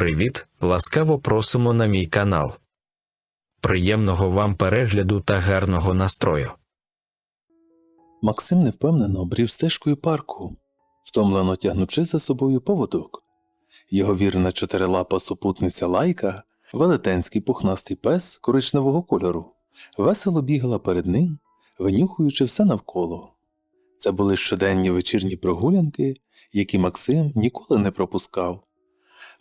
Привіт! Ласкаво просимо на мій канал. Приємного вам перегляду та гарного настрою. Максим невпевнено брів стежкою парку, втомлено тягнучи за собою поводок. Його вірна чотирилапа супутниця лайка, велетенський пухнастий пес коричневого кольору, весело бігала перед ним, винюхуючи все навколо. Це були щоденні вечірні прогулянки, які Максим ніколи не пропускав.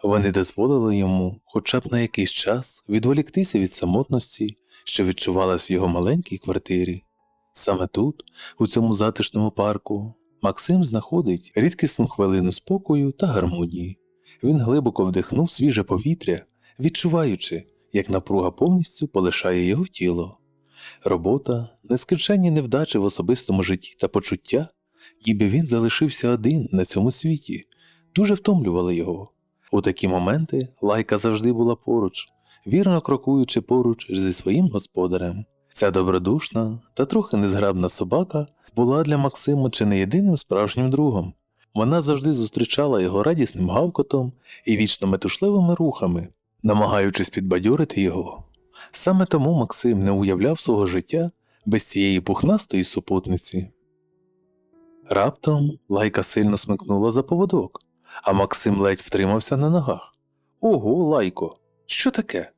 Вони дозволили йому хоча б на якийсь час відволіктися від самотності, що відчувалась в його маленькій квартирі. Саме тут, у цьому затишному парку, Максим знаходить рідкісну хвилину спокою та гармонії. Він глибоко вдихнув свіже повітря, відчуваючи, як напруга повністю полишає його тіло. Робота, нескінченні невдачі в особистому житті та почуття, ніби він залишився один на цьому світі, дуже втомлювали його. У такі моменти лайка завжди була поруч, вірно крокуючи поруч зі своїм господарем. Ця добродушна та трохи незграбна собака була для Максима чи не єдиним справжнім другом. Вона завжди зустрічала його радісним гавкотом і вічно метушливими рухами, намагаючись підбадьорити його. Саме тому Максим не уявляв свого життя без цієї пухнастої супутниці. Раптом лайка сильно смикнула за поводок, а Максим ледь втримався на ногах. Ого, лайко, що таке?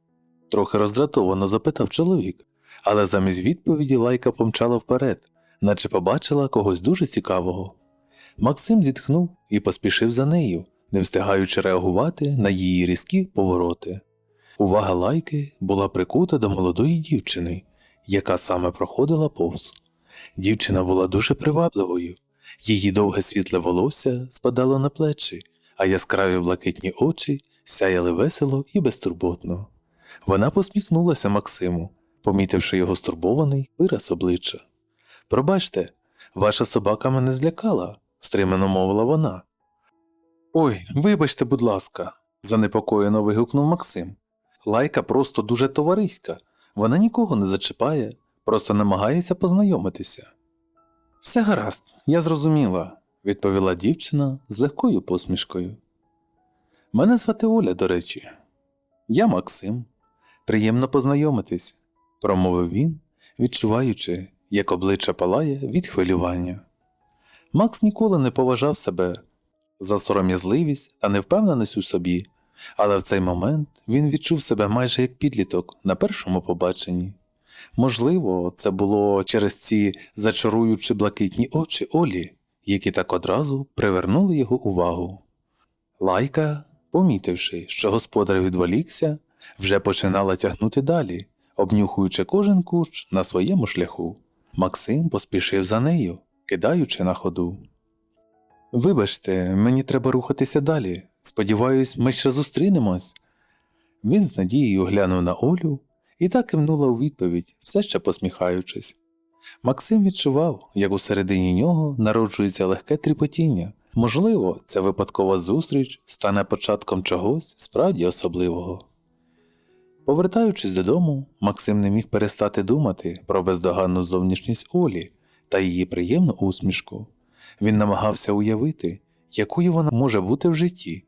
трохи роздратовано запитав чоловік, але замість відповіді лайка помчала вперед, наче побачила когось дуже цікавого. Максим зітхнув і поспішив за нею, не встигаючи реагувати на її різкі повороти. Увага лайки була прикута до молодої дівчини, яка саме проходила повз. Дівчина була дуже привабливою, її довге світле волосся спадало на плечі, а яскраві блакитні очі сяяли весело і безтурботно. Вона посміхнулася Максиму, помітивши його стурбований вираз обличчя. Пробачте, ваша собака мене злякала, стримано мовила вона. Ой, вибачте, будь ласка, занепокоєно вигукнув Максим. Лайка просто дуже товариська, вона нікого не зачіпає, просто намагається познайомитися. Все гаразд, я зрозуміла, відповіла дівчина з легкою посмішкою. Мене звати Оля, до речі. Я Максим. Приємно познайомитись, промовив він, відчуваючи, як обличчя палає від хвилювання. Макс ніколи не поважав себе за сором'язливість та невпевненість у собі, але в цей момент він відчув себе майже як підліток на першому побаченні. Можливо, це було через ці зачаруючі блакитні очі Олі, які так одразу привернули його увагу. Лайка, помітивши, що господар відволікся, вже починала тягнути далі, обнюхуючи кожен кущ на своєму шляху. Максим поспішив за нею, кидаючи на ходу. Вибачте, мені треба рухатися далі. Сподіваюсь, ми ще зустрінемось. Він з надією глянув на Олю і так кивнула у відповідь, все ще посміхаючись. Максим відчував, як усередині нього народжується легке тріпотіння. Можливо, ця випадкова зустріч стане початком чогось справді особливого. Повертаючись додому, Максим не міг перестати думати про бездоганну зовнішність Олі та її приємну усмішку. Він намагався уявити, якою вона може бути в житті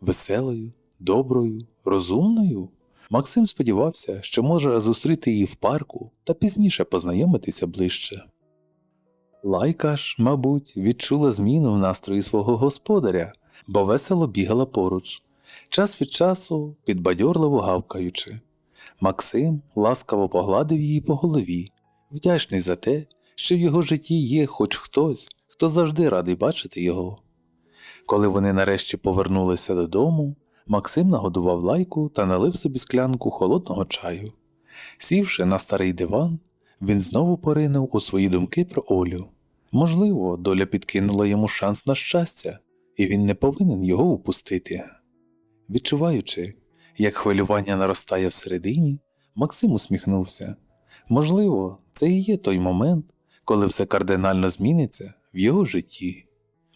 веселою, доброю, розумною. Максим сподівався, що може зустріти її в парку та пізніше познайомитися ближче. Лайка ж, мабуть, відчула зміну в настрої свого господаря, бо весело бігала поруч, час від часу підбадьорливо гавкаючи. Максим ласкаво погладив її по голові, вдячний за те, що в його житті є хоч хтось, хто завжди радий бачити його. Коли вони нарешті повернулися додому, Максим нагодував лайку та налив собі склянку холодного чаю. Сівши на старий диван, він знову поринув у свої думки про Олю. Можливо, доля підкинула йому шанс на щастя, і він не повинен його упустити. Відчуваючи, як хвилювання наростає всередині, Максим усміхнувся. Можливо, це і є той момент, коли все кардинально зміниться в його житті.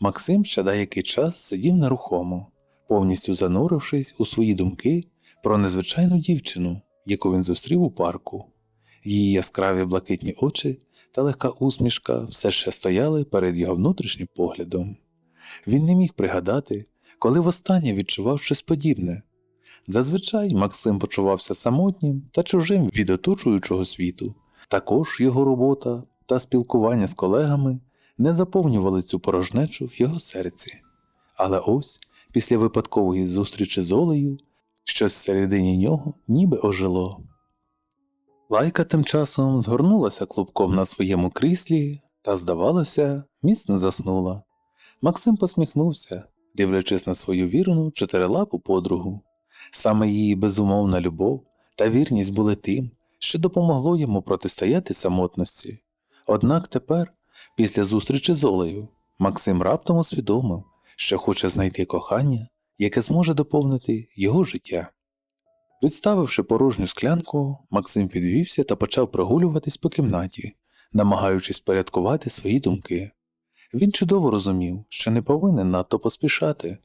Максим ще деякий час сидів нерухомо, повністю занурившись у свої думки про незвичайну дівчину, яку він зустрів у парку. Її яскраві блакитні очі та легка усмішка все ще стояли перед його внутрішнім поглядом. Він не міг пригадати, коли востаннє відчував щось подібне. Зазвичай Максим почувався самотнім та чужим від оточуючого світу. Також його робота та спілкування з колегами не заповнювали цю порожнечу в його серці. Але ось, після випадкової зустрічі з Олею, щось всередині нього ніби ожило. Лайка тим часом згорнулася клубком на своєму кріслі та, здавалося, міцно заснула. Максим посміхнувся, дивлячись на свою вірну чотирилапу подругу. Саме її безумовна любов та вірність були тим, що допомогло йому протистояти самотності. Однак тепер, після зустрічі з Олею, Максим раптом усвідомив, що хоче знайти кохання, яке зможе доповнити його життя. Відставивши порожню склянку, Максим підвівся та почав прогулюватись по кімнаті, намагаючись порядкувати свої думки. Він чудово розумів, що не повинен надто поспішати.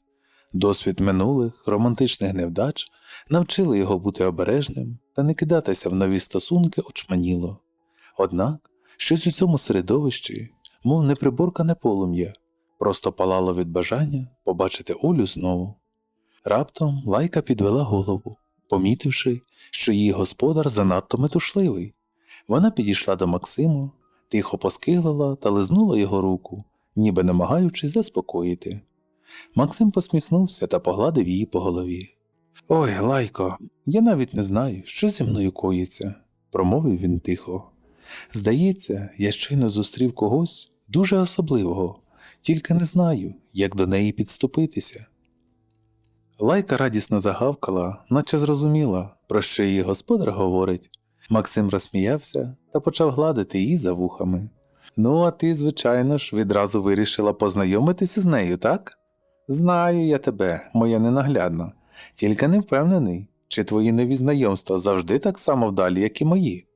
Досвід минулих романтичних невдач навчили його бути обережним та не кидатися в нові стосунки очманіло. Однак щось у цьому середовищі, мов неприборкане полум'я, просто палало від бажання побачити Олю знову. Раптом лайка підвела голову, помітивши, що її господар занадто метушливий. Вона підійшла до Максима, тихо поскиглила та лизнула його руку, ніби намагаючись заспокоїти. Максим посміхнувся та погладив її по голові. Ой, лайко, я навіть не знаю, що зі мною коїться, промовив він тихо. Здається, я щойно зустрів когось дуже особливого, тільки не знаю, як до неї підступитися. Лайка радісно загавкала, наче зрозуміла, про що її господар говорить. Максим розсміявся та почав гладити її за вухами. Ну, а ти, звичайно ж, відразу вирішила познайомитися з нею, так? Знаю я тебе, моя ненаглядна, тільки не впевнений, чи твої нові знайомства завжди так само вдалі, як і мої.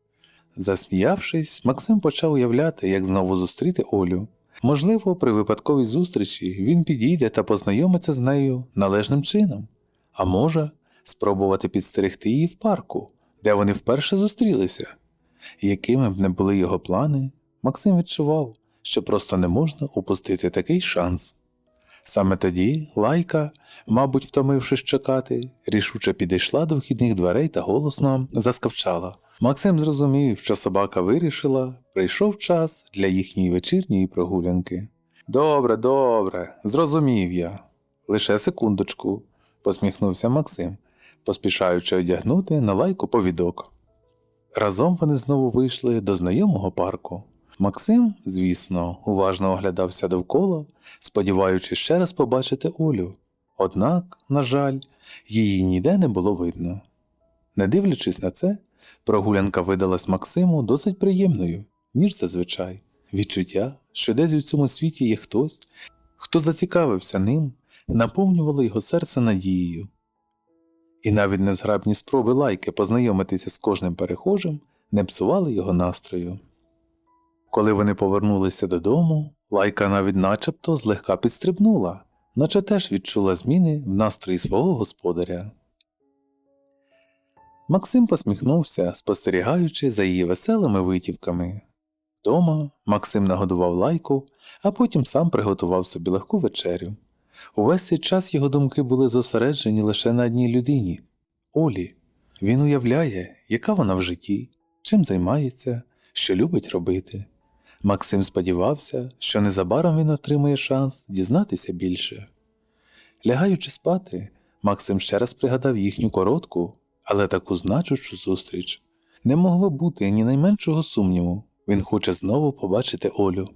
Засміявшись, Максим почав уявляти, як знову зустріти Олю. Можливо, при випадковій зустрічі він підійде та познайомиться з нею належним чином, а може, спробувати підстерегти її в парку, де вони вперше зустрілися. Якими б не були його плани, Максим відчував, що просто не можна упустити такий шанс. Саме тоді лайка, мабуть, втомившись чекати, рішуче підійшла до вхідних дверей та голосно заскавчала. Максим зрозумів, що собака вирішила, прийшов час для їхньої вечірньої прогулянки. Добре, добре, зрозумів я. Лише секундочку, посміхнувся Максим, поспішаючи одягнути на лайку повідок. Разом вони знову вийшли до знайомого парку. Максим, звісно, уважно оглядався довкола, сподіваючись ще раз побачити Олю. Однак, на жаль, її ніде не було видно. Не дивлячись на це, прогулянка видалась Максиму досить приємною, ніж зазвичай. Відчуття, що десь у цьому світі є хтось, хто зацікавився ним, наповнювало його серце надією. І навіть незграбні спроби лайки познайомитися з кожним перехожим не псували його настрою. Коли вони повернулися додому, лайка навіть начебто злегка підстрибнула, наче теж відчула зміни в настрої свого господаря. Максим посміхнувся, спостерігаючи за її веселими витівками. Вдома Максим нагодував лайку, а потім сам приготував собі легку вечерю. Увесь цей час його думки були зосереджені лише на одній людині Олі. Він уявляє, яка вона в житті, чим займається, що любить робити. Максим сподівався, що незабаром він отримає шанс дізнатися більше. Лягаючи спати, Максим ще раз пригадав їхню коротку, але таку значущу зустріч. Не могло бути ні найменшого сумніву, він хоче знову побачити Олю.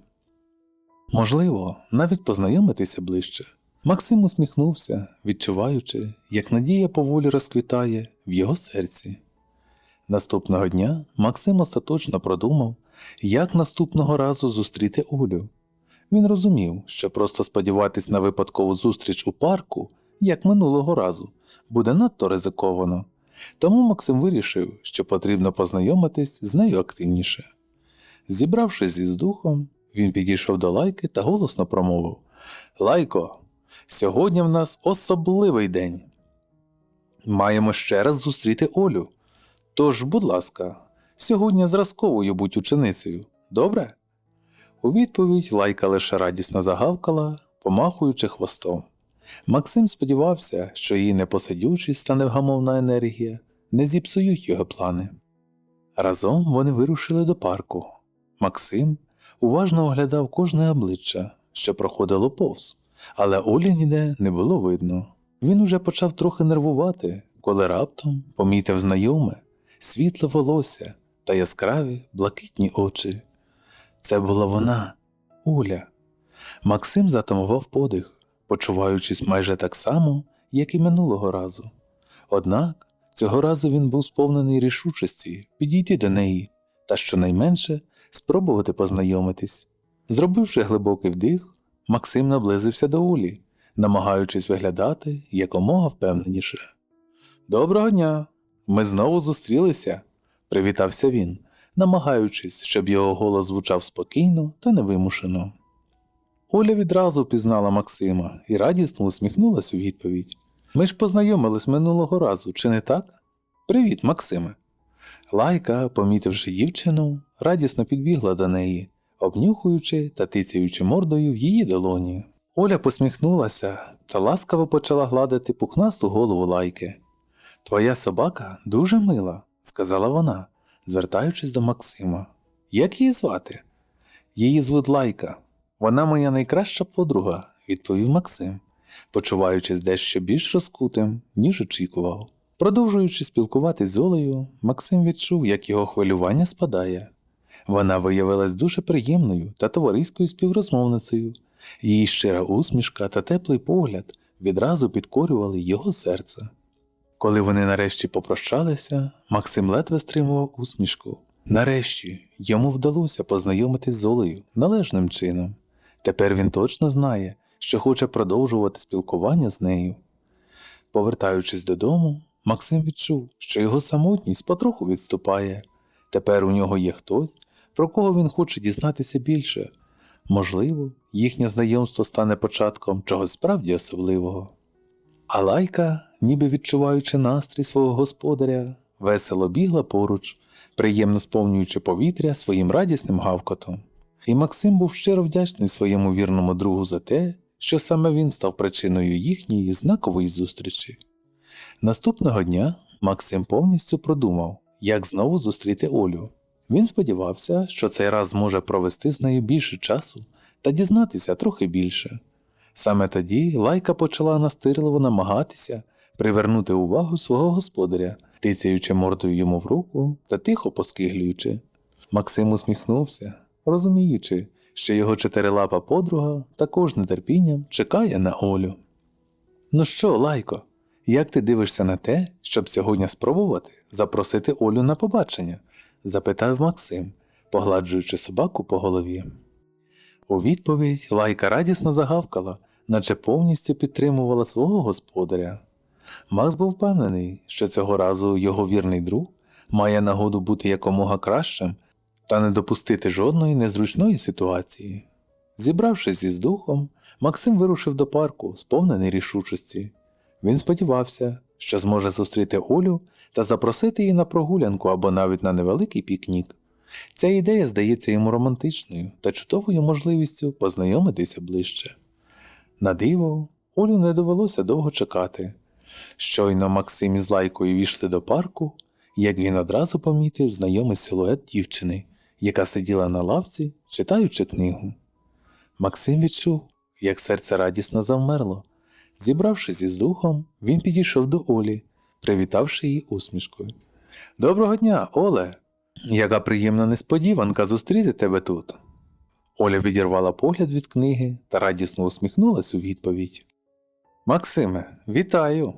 Можливо, навіть познайомитися ближче. Максим усміхнувся, відчуваючи, як надія поволі розквітає в його серці. Наступного дня Максим остаточно продумав, як наступного разу зустріти Олю. Він розумів, що просто сподіватись на випадкову зустріч у парку, як минулого разу, буде надто ризиковано. Тому Максим вирішив, що потрібно познайомитись з нею активніше. Зібравшись із духом, він підійшов до лайки та голосно промовив Лайко, сьогодні в нас особливий день. Маємо ще раз зустріти Олю. Тож, будь ласка, сьогодні зразковою будь ученицею, добре? У відповідь лайка лише радісно загавкала, помахуючи хвостом. Максим сподівався, що її непосидючість та невгамовна енергія не зіпсують його плани. Разом вони вирушили до парку. Максим уважно оглядав кожне обличчя, що проходило повз, але Олі ніде не було видно. Він уже почав трохи нервувати, коли раптом помітив знайоме, світле волосся та яскраві блакитні очі. Це була вона, Оля. Максим затамував подих, почуваючись майже так само, як і минулого разу. Однак цього разу він був сповнений рішучості підійти до неї та щонайменше спробувати познайомитись. Зробивши глибокий вдих, Максим наблизився до Олі, намагаючись виглядати якомога впевненіше. Доброго дня! Ми знову зустрілися, привітався він, намагаючись, щоб його голос звучав спокійно та невимушено. Оля відразу впізнала Максима і радісно усміхнулась у відповідь. Ми ж познайомились минулого разу, чи не так? Привіт, Максиме. Лайка, помітивши дівчину, радісно підбігла до неї, обнюхуючи та тицяючи мордою в її долоні. Оля посміхнулася та ласкаво почала гладити пухнасту голову лайки. Твоя собака дуже мила, сказала вона, звертаючись до Максима. Як її звати? Її звуть Лайка. Вона моя найкраща подруга, відповів Максим, почуваючись дещо більш розкутим, ніж очікував. Продовжуючи спілкуватись з Олею, Максим відчув, як його хвилювання спадає. Вона виявилась дуже приємною та товариською співрозмовницею. Її щира усмішка та теплий погляд відразу підкорювали його серце. Коли вони нарешті попрощалися, Максим ледве стримував усмішку. Нарешті йому вдалося познайомитись з Олею належним чином. Тепер він точно знає, що хоче продовжувати спілкування з нею. Повертаючись додому, Максим відчув, що його самотність потроху відступає. Тепер у нього є хтось, про кого він хоче дізнатися більше. Можливо, їхнє знайомство стане початком чогось справді особливого. А лайка, ніби відчуваючи настрій свого господаря, весело бігла поруч, приємно сповнюючи повітря своїм радісним гавкотом. І Максим був щиро вдячний своєму вірному другу за те, що саме він став причиною їхньої знакової зустрічі. Наступного дня Максим повністю продумав, як знову зустріти Олю. Він сподівався, що цей раз зможе провести з нею більше часу та дізнатися трохи більше. Саме тоді лайка почала настирливо намагатися привернути увагу свого господаря, тицяючи мордою йому в руку та тихо поскиглюючи. Максим усміхнувся, розуміючи, що його чотирилапа подруга також з нетерпінням чекає на Олю. Ну що, лайко, як ти дивишся на те, щоб сьогодні спробувати запросити Олю на побачення? запитав Максим, погладжуючи собаку по голові. У відповідь лайка радісно загавкала, наче повністю підтримувала свого господаря. Макс був впевнений, що цього разу його вірний друг має нагоду бути якомога кращим та не допустити жодної незручної ситуації. Зібравшись із духом, Максим вирушив до парку, сповнений рішучості. Він сподівався, що зможе зустріти Олю та запросити її на прогулянку або навіть на невеликий пікнік. Ця ідея здається йому романтичною та чудовою можливістю познайомитися ближче. На диво, Олю не довелося довго чекати. Щойно Максим із лайкою війшли до парку, як він одразу помітив знайомий силует дівчини, яка сиділа на лавці, читаючи книгу. Максим відчув, як серце радісно завмерло. Зібравшись із духом, він підійшов до Олі, привітавши її усмішкою. Доброго дня, Оле! Яка приємна несподіванка зустріти тебе тут. Оля відірвала погляд від книги та радісно усміхнулась у відповідь. Максиме, вітаю!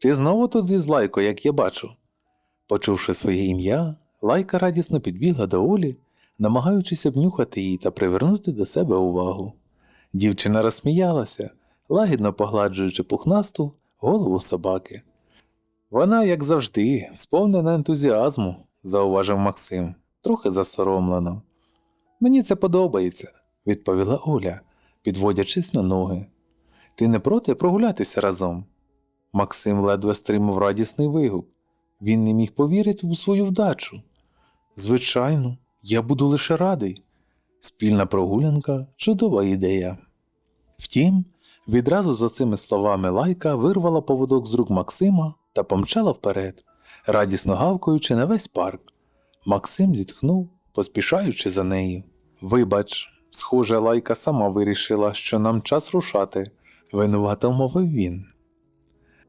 Ти знову тут зі злайко, як я бачу. Почувши своє ім'я, лайка радісно підбігла до Олі, намагаючись обнюхати її та привернути до себе увагу. Дівчина розсміялася, лагідно погладжуючи пухнасту голову собаки. Вона, як завжди, сповнена ентузіазму, зауважив Максим, трохи засоромлено. Мені це подобається, відповіла Оля, підводячись на ноги. Ти не проти прогулятися разом? Максим ледве стримав радісний вигук. Він не міг повірити у свою вдачу. Звичайно, я буду лише радий. Спільна прогулянка чудова ідея. Втім, Відразу за цими словами лайка вирвала поводок з рук Максима та помчала вперед, радісно гавкаючи на весь парк. Максим зітхнув, поспішаючи за нею. Вибач, схоже, лайка сама вирішила, що нам час рушати, винувато мовив він.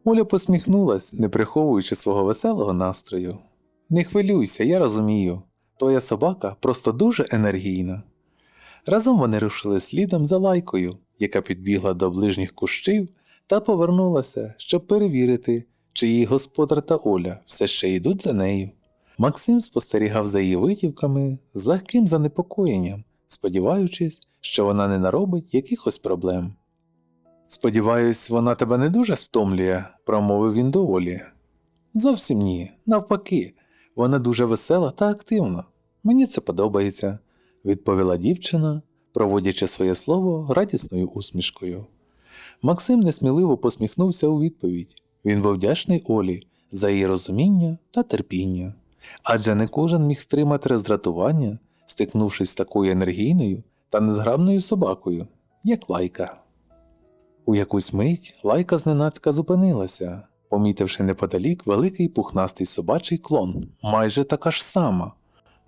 Оля посміхнулась, не приховуючи свого веселого настрою. Не хвилюйся, я розумію. Твоя собака просто дуже енергійна. Разом вони рушили слідом за лайкою, яка підбігла до ближніх кущів та повернулася, щоб перевірити, чи її господар та Оля все ще йдуть за нею. Максим спостерігав за її витівками з легким занепокоєнням, сподіваючись, що вона не наробить якихось проблем. Сподіваюсь, вона тебе не дуже стомлює, промовив він до Олі. Зовсім ні, навпаки, вона дуже весела та активна. Мені це подобається, відповіла дівчина, проводячи своє слово радісною усмішкою. Максим несміливо посміхнувся у відповідь. Він був вдячний Олі за її розуміння та терпіння. Адже не кожен міг стримати роздратування, стикнувшись з такою енергійною та незграбною собакою, як лайка. У якусь мить лайка зненацька зупинилася, помітивши неподалік великий пухнастий собачий клон, майже така ж сама.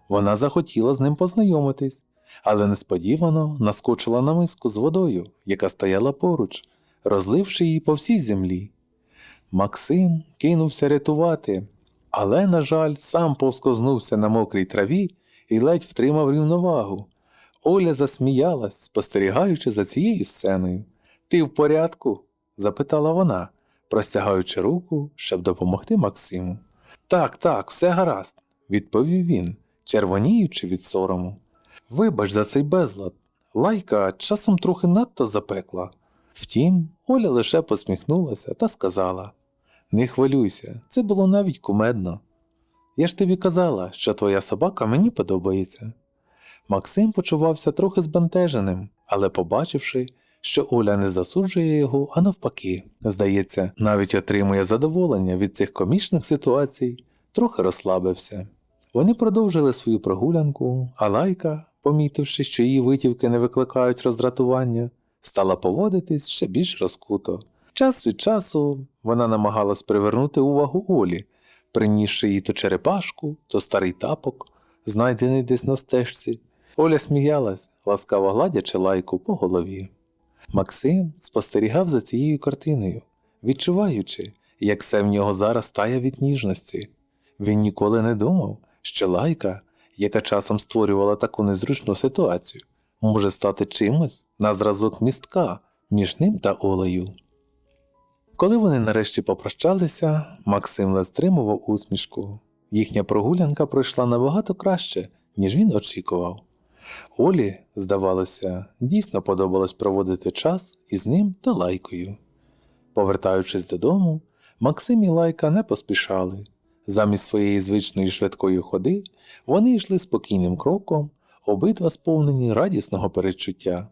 Вона захотіла з ним познайомитись, але несподівано наскочила на миску з водою, яка стояла поруч, розливши її по всій землі. Максим кинувся рятувати, але, на жаль, сам повскознувся на мокрій траві і ледь втримав рівновагу. Оля засміялась, спостерігаючи за цією сценою. Ти в порядку? запитала вона, простягаючи руку, щоб допомогти Максиму. Так, так, все гаразд, відповів він, червоніючи від сорому. Вибач за цей безлад. Лайка часом трохи надто запекла. Втім, Оля лише посміхнулася та сказала: Не хвилюйся, це було навіть кумедно. Я ж тобі казала, що твоя собака мені подобається. Максим почувався трохи збентеженим, але побачивши, що Оля не засуджує його, а навпаки, здається, навіть отримує задоволення від цих комічних ситуацій, трохи розслабився. Вони продовжили свою прогулянку, а лайка, помітивши, що її витівки не викликають роздратування, стала поводитись ще більш розкуто. Час від часу вона намагалась привернути увагу Олі, принісши їй то черепашку, то старий тапок, знайдений десь на стежці. Оля сміялась, ласкаво гладячи лайку по голові. Максим спостерігав за цією картиною, відчуваючи, як все в нього зараз тає від ніжності. Він ніколи не думав, що лайка, яка часом створювала таку незручну ситуацію, може стати чимось на зразок містка між ним та Олею. Коли вони нарешті попрощалися, Максим ледь стримував усмішку. Їхня прогулянка пройшла набагато краще, ніж він очікував. Олі, здавалося, дійсно подобалось проводити час із ним та лайкою. Повертаючись додому, Максим і лайка не поспішали. Замість своєї звичної швидкої ходи вони йшли спокійним кроком, обидва сповнені радісного перечуття.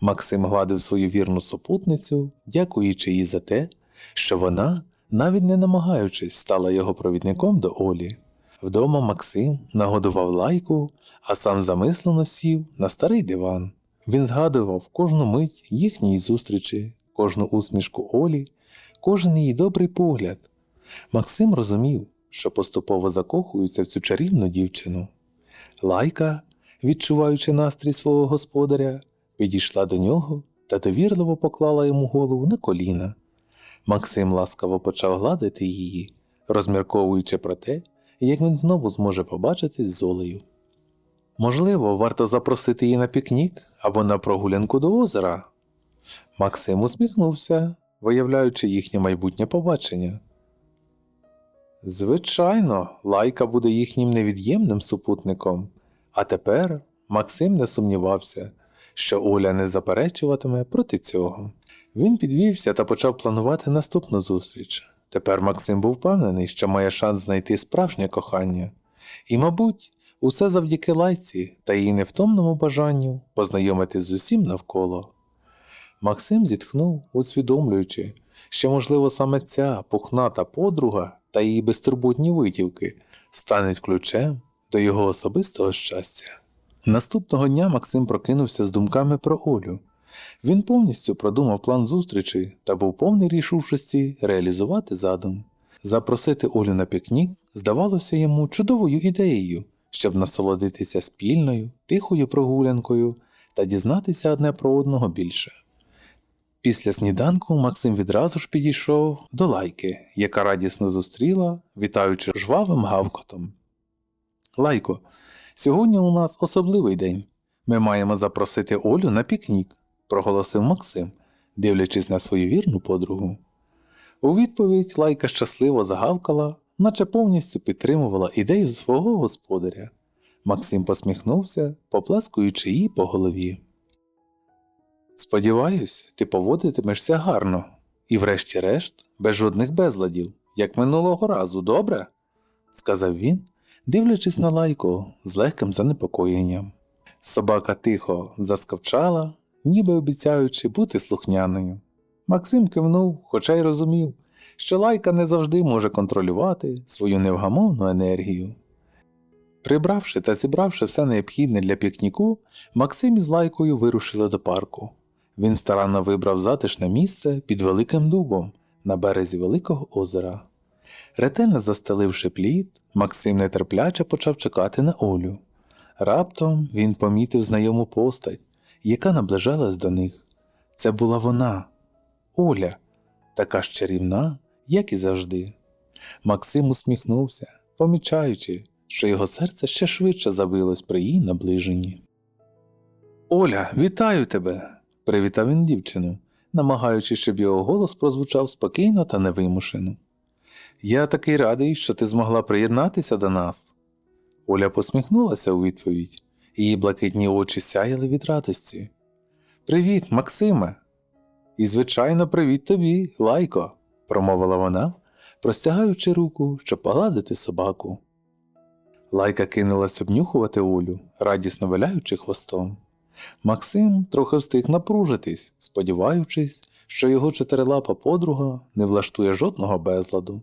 Максим гладив свою вірну супутницю, дякуючи їй за те, що вона, навіть не намагаючись, стала його провідником до Олі. Вдома Максим нагодував лайку, а сам замислено сів на старий диван. Він згадував кожну мить їхньої зустрічі, кожну усмішку Олі, кожен її добрий погляд. Максим розумів, що поступово закохується в цю чарівну дівчину. Лайка, відчуваючи настрій свого господаря, підійшла до нього та довірливо поклала йому голову на коліна. Максим ласкаво почав гладити її, розмірковуючи про те, як він знову зможе побачитись з Олею. Можливо, варто запросити її на пікнік або на прогулянку до озера. Максим усміхнувся, виявляючи їхнє майбутнє побачення. Звичайно, лайка буде їхнім невід'ємним супутником, а тепер Максим не сумнівався, що Оля не заперечуватиме проти цього. Він підвівся та почав планувати наступну зустріч. Тепер Максим був впевнений, що має шанс знайти справжнє кохання, і, мабуть, усе завдяки лайці та її невтомному бажанню познайомитись з усім навколо. Максим зітхнув, усвідомлюючи, що, можливо, саме ця пухната подруга та її безтурботні витівки стануть ключем до його особистого щастя. Наступного дня Максим прокинувся з думками про Олю. Він повністю продумав план зустрічі та був повний рішучості реалізувати задум. Запросити Олю на пікнік здавалося йому чудовою ідеєю, щоб насолодитися спільною, тихою прогулянкою та дізнатися одне про одного більше. Після сніданку Максим відразу ж підійшов до лайки, яка радісно зустріла, вітаючи жвавим гавкотом. Лайко, сьогодні у нас особливий день. Ми маємо запросити Олю на пікнік, проголосив Максим, дивлячись на свою вірну подругу. У відповідь лайка щасливо загавкала, наче повністю підтримувала ідею свого господаря. Максим посміхнувся, поплескуючи її по голові. Сподіваюсь, ти поводитимешся гарно, і врешті-решт без жодних безладів, як минулого разу, добре? сказав він, дивлячись на лайку з легким занепокоєнням. Собака тихо заскавчала, ніби обіцяючи бути слухняною. Максим кивнув, хоча й розумів, що лайка не завжди може контролювати свою невгамовну енергію. Прибравши та зібравши все необхідне для пікніку, Максим із лайкою вирушили до парку. Він старанно вибрав затишне місце під великим дубом на березі великого озера. Ретельно застеливши плід, Максим нетерпляче почав чекати на Олю. Раптом він помітив знайому постать, яка наближалась до них. Це була вона, Оля, така ж чарівна, як і завжди. Максим усміхнувся, помічаючи, що його серце ще швидше забилось при її наближенні. Оля, вітаю тебе! привітав він дівчину, намагаючись, щоб його голос прозвучав спокійно та невимушено. Я такий радий, що ти змогла приєднатися до нас. Оля посміхнулася у відповідь, її блакитні очі сяяли від радості. Привіт, Максиме. І, звичайно, привіт тобі, лайко, промовила вона, простягаючи руку, щоб погладити собаку. Лайка кинулась обнюхувати Олю, радісно виляючи хвостом. Максим трохи встиг напружитись, сподіваючись, що його чотирилапа подруга не влаштує жодного безладу.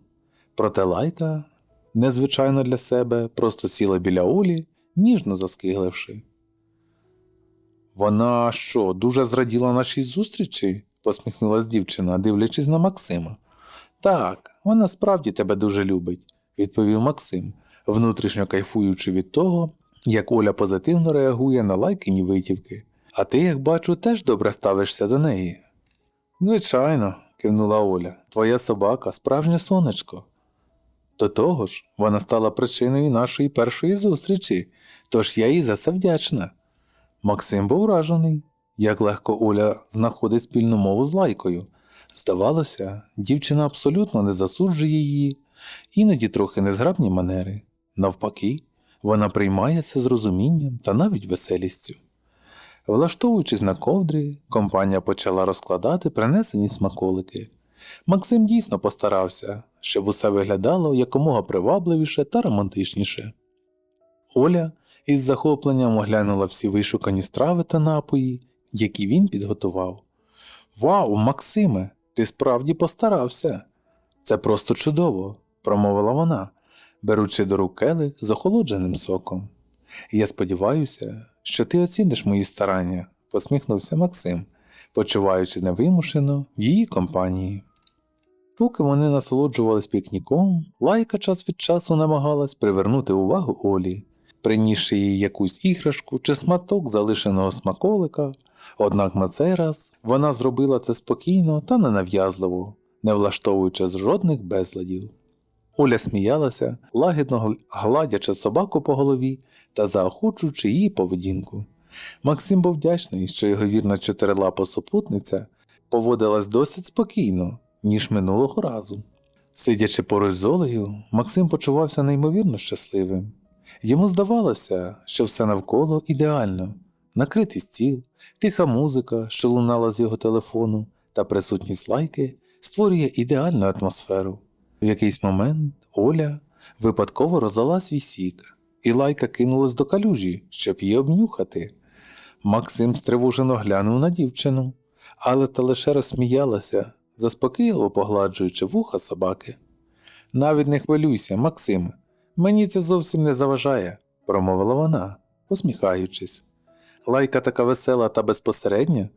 Проте лайка, незвичайно для себе, просто сіла біля Олі, ніжно заскигливши. Вона що, дуже зраділа нашій зустрічі? посміхнулась дівчина, дивлячись на Максима. Так, вона справді тебе дуже любить, відповів Максим, внутрішньо кайфуючи від того, як Оля позитивно реагує на лайкині витівки. А ти, як бачу, теж добре ставишся до неї. Звичайно, кивнула Оля, твоя собака справжнє сонечко. До того ж, вона стала причиною нашої першої зустрічі, тож я їй за це вдячна. Максим був вражений, як легко Оля знаходить спільну мову з лайкою. Здавалося, дівчина абсолютно не засуджує її, іноді трохи незграбні манери. Навпаки, вона приймає це з розумінням та навіть веселістю. Влаштовуючись на ковдрі, компанія почала розкладати принесені смаколики. Максим дійсно постарався, щоб усе виглядало якомога привабливіше та романтичніше. Оля із захопленням оглянула всі вишукані страви та напої, які він підготував. Вау, Максиме, ти справді постарався. Це просто чудово, промовила вона, беручи до рук келих з охолодженим соком. Я сподіваюся, що ти оціниш мої старання, посміхнувся Максим, почуваючи невимушено в її компанії. Поки вони насолоджувались пікніком, лайка час від часу намагалась привернути увагу Олі, принісши їй якусь іграшку чи сматок залишеного смаколика, однак на цей раз вона зробила це спокійно та ненав'язливо, не влаштовуючи жодних безладів. Оля сміялася, лагідно гладячи собаку по голові та заохочуючи її поведінку. Максим був вдячний, що його вірна чотирилапа супутниця поводилась досить спокійно, ніж минулого разу. Сидячи поруч з Олею, Максим почувався неймовірно щасливим. Йому здавалося, що все навколо ідеально: накритий стіл, тиха музика, що лунала з його телефону, та присутність лайки створює ідеальну атмосферу. В якийсь момент Оля випадково роздала свій сік, і лайка кинулась до калюжі, щоб її обнюхати. Максим стривожено глянув на дівчину, але та лише розсміялася, заспокійливо погладжуючи вуха собаки. Навіть не хвилюйся, Максим, мені це зовсім не заважає, промовила вона, посміхаючись. Лайка така весела та безпосередня.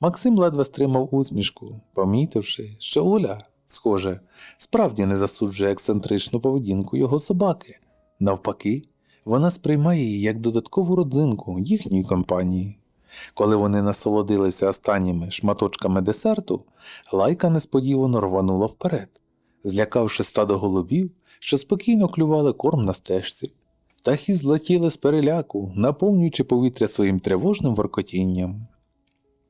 Максим ледве стримав усмішку, помітивши, що Оля, схоже, справді не засуджує ексцентричну поведінку його собаки. Навпаки, вона сприймає її як додаткову родзинку їхньої компанії. Коли вони насолодилися останніми шматочками десерту, лайка несподівано рванула вперед, злякавши стадо голубів, що спокійно клювали корм на стежці. Птахи злетіли з переляку, наповнюючи повітря своїм тривожним воркотінням.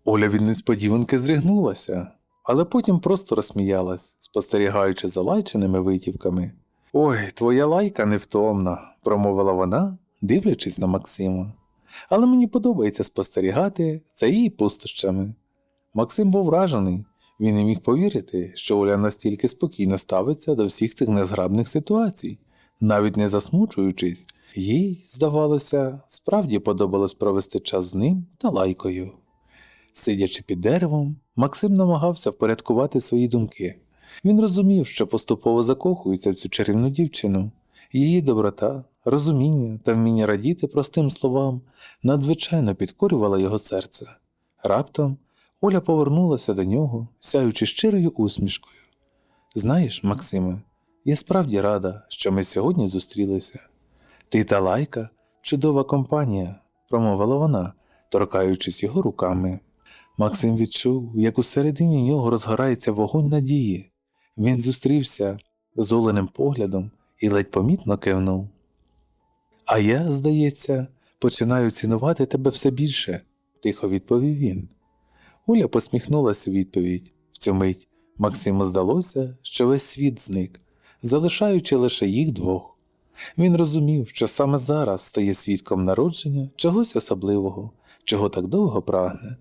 Оля від несподіванки здригнулася, але потім просто розсміялась, спостерігаючи за лайченими витівками. Ой, твоя лайка невтомна, промовила вона, дивлячись на Максима. Але мені подобається спостерігати за її пустощами. Максим був вражений, він не міг повірити, що Оля настільки спокійно ставиться до всіх цих незграбних ситуацій, навіть не засмучуючись, їй, здавалося, справді подобалось провести час з ним та лайкою. Сидячи під деревом, Максим намагався впорядкувати свої думки. Він розумів, що поступово закохується в цю чарівну дівчину. Її доброта, розуміння та вміння радіти простим словам надзвичайно підкорювала його серце. Раптом Оля повернулася до нього, сяючи щирою усмішкою. Знаєш, Максиме, я справді рада, що ми сьогодні зустрілися. Ти та лайка чудова компанія, промовила вона, торкаючись його руками. Максим відчув, як усередині нього розгорається вогонь надії. Він зустрівся з оленим поглядом і ледь помітно кивнув. А я, здається, починаю цінувати тебе все більше, тихо відповів він. Оля посміхнулася у відповідь. В цю мить Максиму здалося, що весь світ зник, залишаючи лише їх двох. Він розумів, що саме зараз стає свідком народження чогось особливого, чого так довго прагне.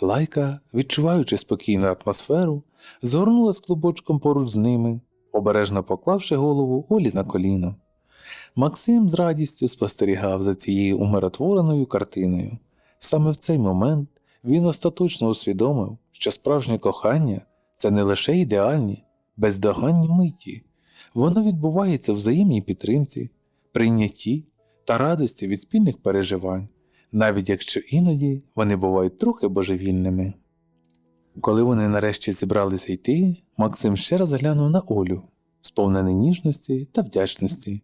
Лайка, відчуваючи спокійну атмосферу, згорнулась клубочком поруч з ними, обережно поклавши голову Олі на коліно. Максим з радістю спостерігав за цією умиротвореною картиною. Саме в цей момент він остаточно усвідомив, що справжнє кохання це не лише ідеальні, бездоганні миті, воно відбувається в взаємній підтримці, прийнятті та радості від спільних переживань, навіть якщо іноді вони бувають трохи божевільними. Коли вони нарешті зібралися йти, Максим ще раз глянув на Олю, сповнений ніжності та вдячності.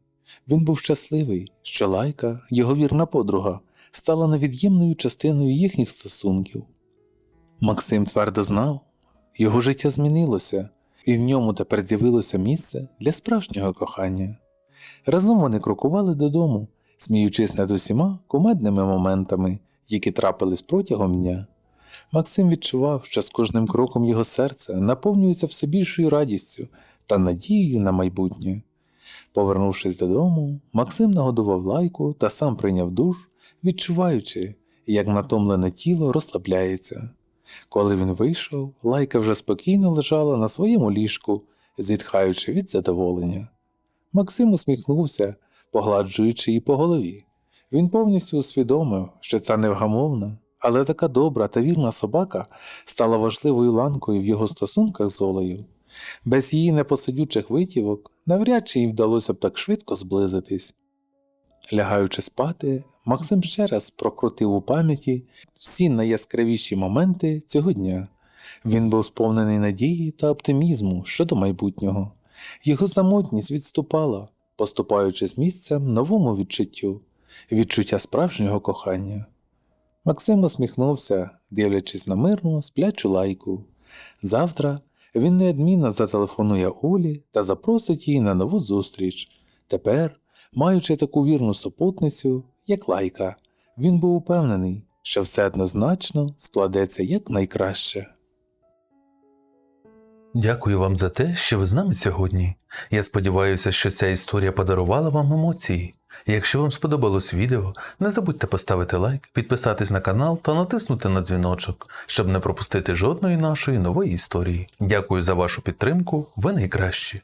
Він був щасливий, що лайка, його вірна подруга, стала невід'ємною частиною їхніх стосунків. Максим твердо знав, його життя змінилося, і в ньому тепер з'явилося місце для справжнього кохання. Разом вони крокували додому, сміючись над усіма кумедними моментами, які трапились протягом дня. Максим відчував, що з кожним кроком його серце наповнюється все більшою радістю та надією на майбутнє. Повернувшись додому, Максим нагодував лайку та сам прийняв душ, відчуваючи, як натомлене тіло розслабляється. Коли він вийшов, лайка вже спокійно лежала на своєму ліжку, зітхаючи від задоволення. Максим усміхнувся, погладжуючи її по голові. Він повністю усвідомив, що ця невгамовна, але така добра та вірна собака стала важливою ланкою в його стосунках з Олею. Без її непосидючих витівок навряд чи їй вдалося б так швидко зблизитись. Лягаючи спати, Максим ще раз прокрутив у пам'яті всі найяскравіші моменти цього дня. Він був сповнений надії та оптимізму щодо майбутнього. Його самотність відступала, поступаючи з місцем новому відчуттю, відчуття справжнього кохання. Максим усміхнувся, дивлячись на мирну, сплячу лайку. Завтра він неодмінно зателефонує Олі та запросить її на нову зустріч. Тепер, маючи таку вірну супутницю, як лайка, він був упевнений, що все однозначно складеться якнайкраще. Дякую вам за те, що ви з нами сьогодні. Я сподіваюся, що ця історія подарувала вам емоції. Якщо вам сподобалось відео, не забудьте поставити лайк, підписатись на канал та натиснути на дзвіночок, щоб не пропустити жодної нашої нової історії. Дякую за вашу підтримку, ви найкращі.